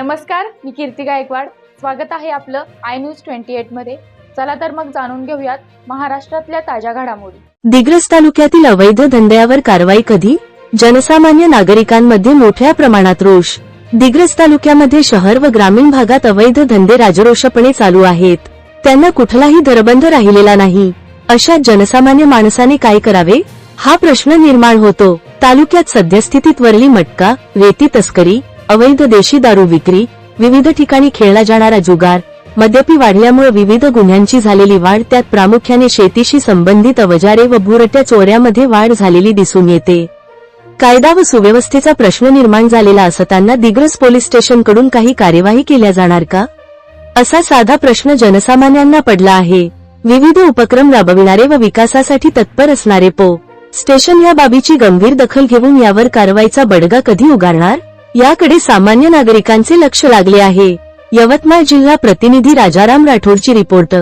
नमस्कार मी कीर्ती गायकवाड. स्वागत आहे आपलं आय न्यूज ट्वेंटी एटमध्ये. चला तर मग जाणून घेऊयात महाराष्ट्रातल्या ताज्या घडामोडी. दिग्रस तालुक्यातील अवैध धंद्यावर कारवाई कधी? जनसामान्य नागरिकांमध्ये मोठ्या प्रमाणात रोष. दिग्रस तालुक्यामध्ये शहर व ग्रामीण भागात अवैध धंदे राजरोषपणे चालू आहेत. त्यांना कुठलाही दरबंध राहिलेला नाही. अशा जनसामान्य माणसाने काय करावे? हा प्रश्न निर्माण होतो. तालुक्यात सद्यस्थितीत वरली मटका रेती तस्करी अवैध देशी दारू विक्री विविध ठिकाणी खेळला जाणारा जुगार मद्यपी वाढल्यामुळे विविध गुन्ह्यांची झालेली वाढ त्यात प्रामुख्याने शेतीशी संबंधित अवजारे व भुरट्या चोऱ्यामध्ये वाढ झालेली दिसून येते. कायदा व सुव्यवस्थेचा प्रश्न निर्माण झालेला असताना दिग्रस पोलीस स्टेशनकडून काही कार्यवाही केल्या जाणार का? असा साधा प्रश्न जनसामान्यांना पडला आहे. विविध उपक्रम राबविणारे व विकासासाठी तत्पर असणारे पो. स्टेशन या बाबीची गंभीर दखल घेऊन यावर कारवाईचा बडगा कधी उगारणार? याकडे सामान्य नागरिकांचे लक्ष लागले आहे. यवतमाळ जिल्हा प्रतिनिधी राजाराम राठोडची रिपोर्ट.